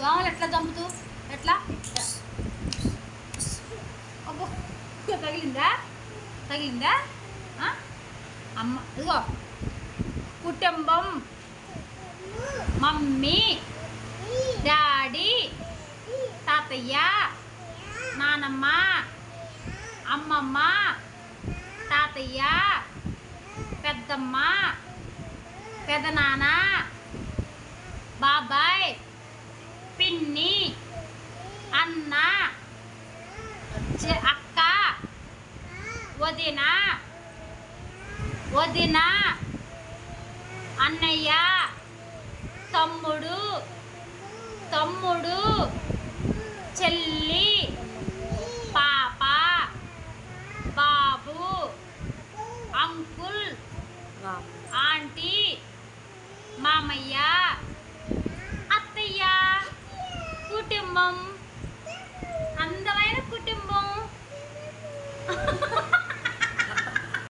దోమలు ఎట్లా చంపుతూ ఎట్లా? అబ్బో తగిలిందా? తగిలిందా? అమ్మ ఇదిగో. కుటుంబం. మమ్మీ. డాడీ. తాతయ్య. నానమ్మ. అమ్మమ్మ. తాతయ్య. పెద్దమ్మ. పెదనాన్న. బాబాయ్. పిన్ని అన్న అక్క వదిన వదిన అన్నయ్య తమ్ముడు తమ్ముడు చెల్లి పాప బాబు అంకుల్ ఆంటీ మామయ్య అత్తయ్య కుటుంబం